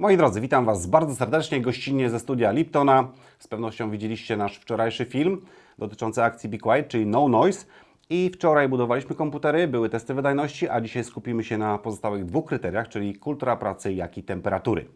Moi drodzy, witam Was bardzo serdecznie, gościnnie ze studia Liptona. Z pewnością widzieliście nasz wczorajszy film dotyczący akcji Be Quiet, czyli No Noise. I wczoraj budowaliśmy komputery, były testy wydajności, a dzisiaj skupimy się na pozostałych dwóch kryteriach, czyli kultura pracy, jak i temperatury.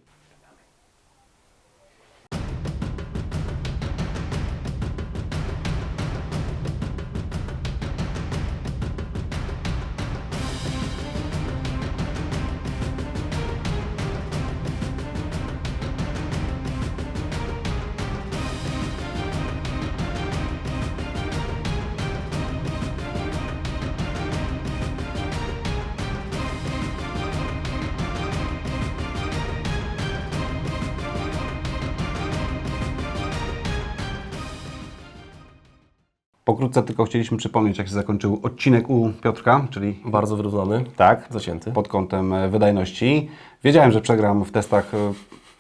Pokrótce tylko chcieliśmy przypomnieć, jak się zakończył odcinek u Piotrka, czyli Bardzo wyrównany, tak, zacięty. pod kątem e, wydajności. Wiedziałem, że przegram w testach e,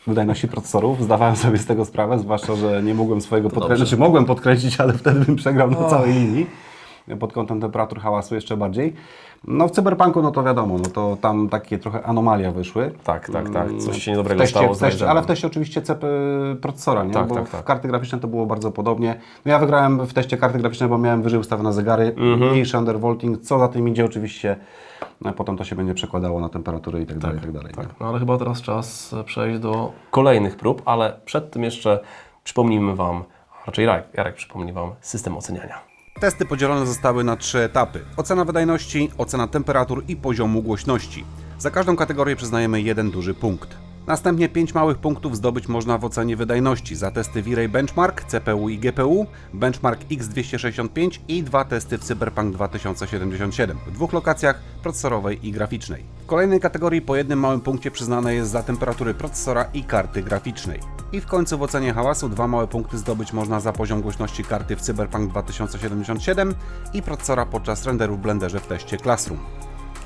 wydajności procesorów, zdawałem sobie z tego sprawę, zwłaszcza, że nie mogłem swojego podkręcić, dobrze. znaczy mogłem podkręcić, ale wtedy bym przegrał na całej linii. Pod kątem temperatur hałasu jeszcze bardziej. No w cyberpunku, no to wiadomo, no to tam takie trochę anomalia wyszły. Tak, tak, tak. Coś się W niedobrego teście, stało w teście, ale w teście oczywiście CEP procesora, nie? Tak, bo tak, w tak. karty graficzne to było bardzo podobnie. No ja wygrałem w teście karty graficzne, bo miałem wyżej ustawione zegary, Mhm. mniejszy undervolting, co za tym idzie oczywiście, no, potem to się będzie przekładało na temperatury i tak dalej, i tak dalej. Tak, no ale chyba teraz czas e, przejść do kolejnych prób, ale przed tym jeszcze przypomnijmy Wam, a raczej Jarek, Jarek przypomni Wam system oceniania. Testy podzielone zostały na trzy etapy. Ocena wydajności, ocena temperatur i poziomu głośności. Za każdą kategorię przyznajemy jeden duży punkt. Następnie pięć małych punktów zdobyć można w ocenie wydajności za testy V-Ray Benchmark, CPU i GPU, Benchmark X265 i dwa testy w Cyberpunk 2077 w dwóch lokacjach procesorowej i graficznej. W kolejnej kategorii po jednym małym punkcie przyznane jest za temperatury procesora i karty graficznej. I w końcu w ocenie hałasu dwa małe punkty zdobyć można za poziom głośności karty w Cyberpunk 2077 i procesora podczas renderu w Blenderze w teście Classroom.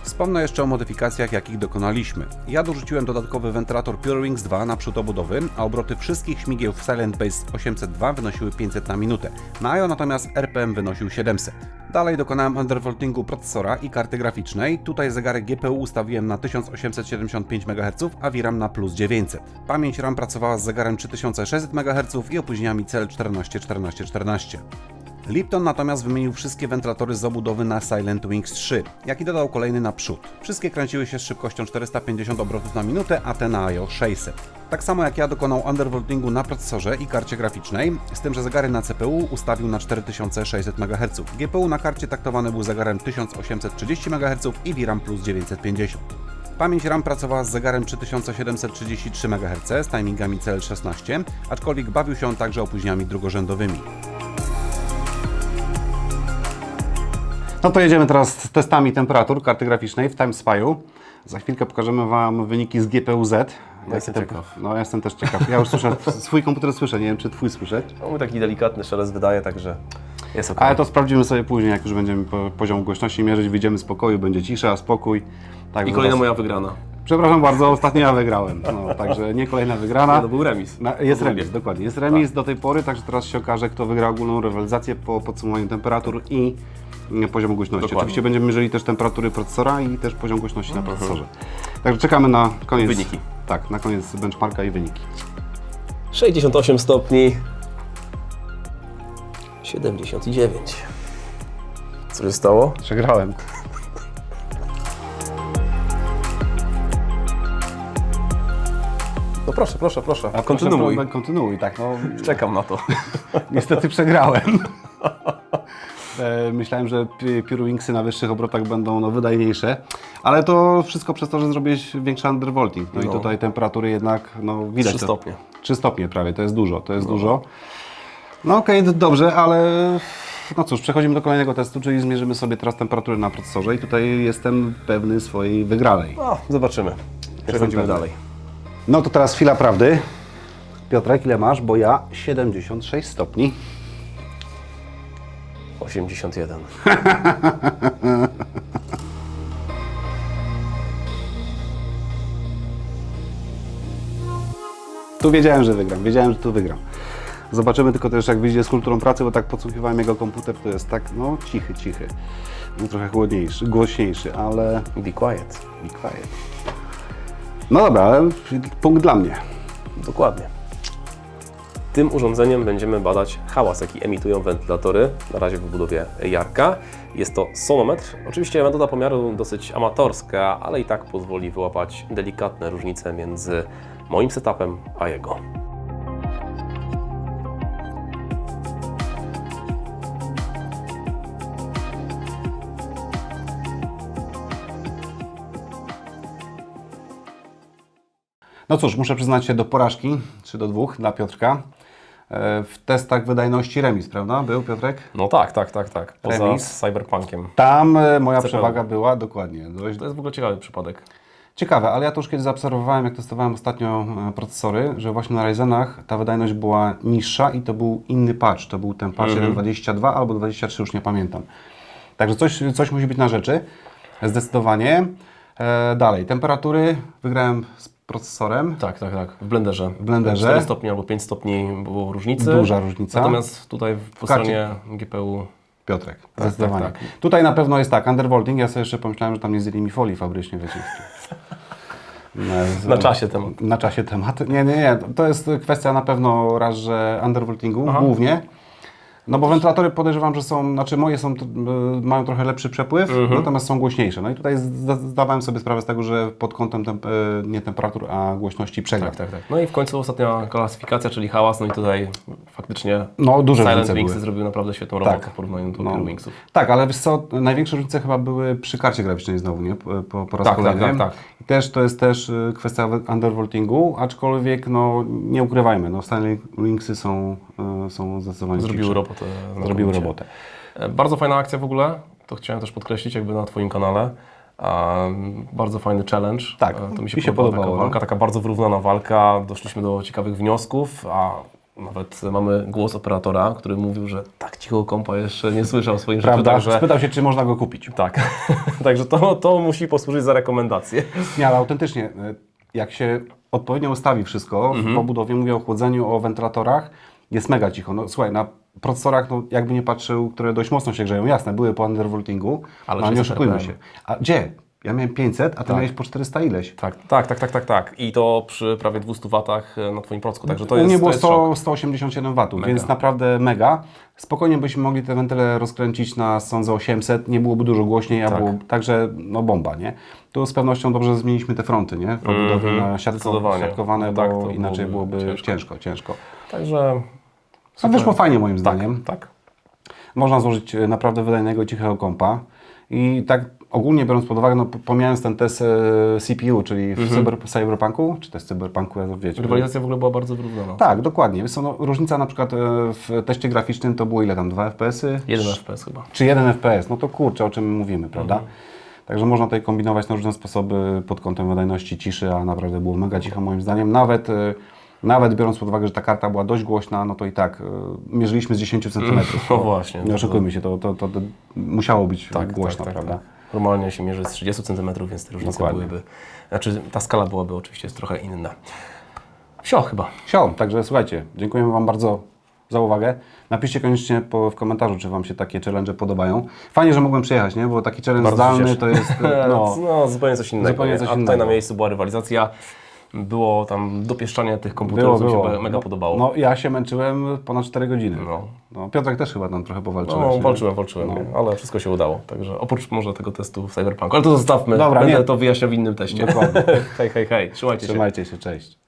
Wspomnę jeszcze o modyfikacjach, jakich dokonaliśmy. Ja dorzuciłem dodatkowy wentylator PureWings 2 na przód obudowy, a obroty wszystkich śmigieł w Silent Base 802 wynosiły 500 na minutę. Na IO natomiast RPM wynosił 700. Dalej dokonałem undervoltingu procesora i karty graficznej. Tutaj zegarek GPU ustawiłem na 1875 MHz, a VRAM na plus 900. Pamięć RAM pracowała z zegarem 3600 MHz i opóźnieniami CL14-14-14. Lipton natomiast wymienił wszystkie wentylatory z obudowy na Silent Wings 3, jak i dodał kolejny naprzód. Wszystkie kręciły się z szybkością 450 obrotów na minutę, a te na IO 600. Tak samo jak ja dokonał undervoltingu na procesorze i karcie graficznej, z tym, że zegary na CPU ustawił na 4600 MHz. GPU na karcie taktowany był zegarem 1830 MHz i VRAM plus 950. Pamięć RAM pracowała z zegarem 3733 MHz z timingami CL16, aczkolwiek bawił się on także opóźnieniami drugorzędowymi. No to jedziemy teraz z testami temperatur karty graficznej w TimeSpy'u. Za chwilkę pokażemy Wam wyniki z GPU-Z. No, jestem Jakie ciekaw. No, ja jestem też ciekaw. Ja już słyszę, swój komputer słyszę, nie wiem czy Twój słyszeć. No, mój taki delikatny szelest wydaje, także jest ok. Ale to sprawdzimy sobie później, jak już będziemy po, poziom głośności mierzyć, wyjdziemy z pokoju, będzie cisza, spokój. Tak, I kolejna zaraz- moja wygrana. Przepraszam bardzo, ostatnio ja wygrałem. No, także nie kolejna wygrana. Nie, to był remis. Na, jest remis, dokładnie. Jest remis do tej pory, także teraz się okaże, kto wygra ogólną rywalizację po podsumowaniu temperatur i poziomu głośności. Dokładnie. Oczywiście będziemy mierzyli też temperatury procesora i też poziom głośności na procesorze. Także czekamy na koniec. Wyniki. Tak, na koniec benchmarka i wyniki. 68 stopni. 79. Co się stało? Przegrałem. No proszę, proszę, proszę. A Kontynuuj. Proszę, kontynuuj, tak. No, Czekam na to. Niestety przegrałem. E, Myślałem, że pi- Purewingsy na wyższych obrotach będą no, wydajniejsze, ale to wszystko przez to, że zrobiłeś większy undervolting. No, i No. tutaj temperatury jednak no, widać. 3 to- stopnie. 3 stopnie prawie, to jest dużo, to jest dużo. No okej, d- dobrze, ale no cóż, przechodzimy do kolejnego testu, czyli zmierzymy sobie teraz temperatury na procesorze i tutaj jestem pewny swojej wygranej. No, zobaczymy. Przechodzimy dalej. No to teraz chwila prawdy. Piotrek, ile masz? Bo ja 76 stopni. 81. Tu wiedziałem, że wygram, wiedziałem, że tu wygram. Zobaczymy tylko też, jak wyjdzie z kulturą pracy, bo tak podsłuchiwałem jego komputer, to jest tak, no, cichy, cichy. No, trochę chłodniejszy, głośniejszy, ale Be quiet. be quiet. No dobra, ale punkt dla mnie. Dokładnie. Tym urządzeniem będziemy badać hałas, jaki emitują wentylatory, na razie w budowie Jarka. Jest to sonometr. Oczywiście metoda pomiaru dosyć amatorska, ale i tak pozwoli wyłapać delikatne różnice między moim setupem a jego. No cóż, muszę przyznać się do porażki, 3 do 2 dla Piotrka. E, W testach wydajności remis, prawda? Był Piotrek? No tak, tak, tak, tak. Poza Remis. cyberpunkiem. Tam e, moja CPU. przewaga była, dokładnie. Dość To jest w ogóle ciekawy przypadek. ciekawe, ale ja to już kiedyś zaobserwowałem, jak testowałem ostatnio e, procesory, że właśnie na Ryzenach ta wydajność była niższa i to był inny patch. To był ten patch 1.22 albo 23, już nie pamiętam. Także coś, coś musi być na rzeczy, zdecydowanie. E, dalej, temperatury wygrałem z procesorem. Tak, tak, tak. W blenderze. W blenderze. 4 stopni albo 5 stopni było różnicy. Duża różnica. Natomiast tutaj po karcie. stronie GPU Piotrek, zdecydowanie. tak, tak. Tutaj na pewno jest tak, undervolting, ja sobie jeszcze pomyślałem, że tam nie zjęli mi folii fabrycznie, wiecie. na czasie temat. Na czasie temat. Nie, nie, nie. To jest kwestia na pewno raz, że undervoltingu Aha. głównie. No bo wentylatory podejrzewam, że są, znaczy moje są, y, mają trochę lepszy przepływ, Mhm. natomiast są głośniejsze. No i tutaj zda- zdawałem sobie sprawę z tego, że pod kątem temp- y, nie temperatur, a głośności przegram. Tak, tak, tak. No i w końcu ostatnia klasyfikacja, czyli hałas, no i tutaj faktycznie No duże Silent różnice Wings były. zrobił naprawdę świetną Tak. robotę w porównaniu do No. Wingsów. Tak, ale wiesz co, największe różnice chyba były przy karcie graficznej znowu, nie? Po, po, raz Tak, kolejny. tak, tak, I Też to jest też y, kwestia undervoltingu, aczkolwiek no nie ukrywajmy, no Stanley Wingsy są, są zdecydowanie Zrobiły robotę. Zrobiły znakomicie. robotę. E, Bardzo fajna akcja w ogóle, to chciałem też podkreślić jakby na Twoim kanale. Um, bardzo fajny challenge. Tak, E, to mi się, mi się podobało, taka no. walka, taka bardzo wyrównana walka. Doszliśmy do ciekawych wniosków, a nawet mamy głos operatora, który mówił, że tak cicho kompa jeszcze nie słyszał swoim życiu. Prawda? Także, Spytał się, czy można go kupić. tak, także to, to musi posłużyć za rekomendację. Nie, ale autentycznie, jak się odpowiednio ustawi wszystko Mhm. w obudowie, mówię o chłodzeniu, o wentylatorach, jest mega cicho. No słuchaj, na procesorach, no jakby nie patrzył, które dość mocno się grzeją, jasne, były po undervoltingu, Ale ale nie 600 oszukujmy się. A gdzie? Ja miałem 500, a ty miałeś po 400 ileś. Tak, tak, tak, tak, tak, tak. I to przy prawie 200 watach e, na Twoim procku, także to U jest, mnie to było jest szok. 100, 187 W, więc naprawdę mega. Spokojnie byśmy mogli te wentyle rozkręcić na sądzę 800, nie byłoby dużo głośniej, a Tak. było, także no bomba, nie? Tu z pewnością dobrze zmieniliśmy te fronty, nie? W obudowie na siatko, siatkowane, No bo tak, to inaczej byłoby byłoby ciężko. ciężko, ciężko. Także No wyszło fajnie moim zdaniem. tak. Można złożyć e, naprawdę wydajnego cichego kompa. I tak ogólnie biorąc pod uwagę, no pomijając ten test e, CPU, czyli w cyber, Cyberpunku, czy test Cyberpunku, ja wiecie. Rywalizacja w ogóle była bardzo wyrównana. Tak, dokładnie. Co, no, różnica na przykład e, w teście graficznym to było ile tam? 2 FPS-y? 1 FPS chyba. Czy 1 FPS? No to kurczę, o czym mówimy, prawda? Mhm. Także można tutaj kombinować na różne sposoby pod kątem wydajności ciszy, a naprawdę było mega cicho moim zdaniem. Nawet, nawet biorąc pod uwagę, że ta karta była dość głośna, no to i tak e, mierzyliśmy z 10 cm. No właśnie. Nie oszukujmy się, to, to, to, to musiało być tak, głośno, tak, tak, prawda? tak. Normalnie się mierzy z 30 cm, więc te różnice Dokładnie. byłyby. Znaczy ta skala byłaby oczywiście trochę inna. Wsio chyba. Sio, także słuchajcie, dziękujemy Wam bardzo za uwagę. Napiszcie koniecznie po, w komentarzu, czy Wam się takie challenge podobają. Fajnie, że mogłem przyjechać, nie? Bo taki challenge Bardzo zdalny to jest, No, no, zupełnie coś innego. Zupełnie nie? coś A tutaj innego. na miejscu była rywalizacja. Było tam dopieszczanie tych było, komputerów, mi się mega podobało. No, ja się męczyłem ponad 4 godziny. No. No, Piotrek też chyba tam trochę powalczyłeś. No, nie? walczyłem, walczyłem, nie? ale wszystko się udało. Także oprócz może tego testu w Cyberpunku. Ale to zostawmy. Dobra, Będę nie. to wyjaśniał w innym teście. Dokładnie. hej, hej, hej. Trzymajcie się. Trzymajcie się, cześć.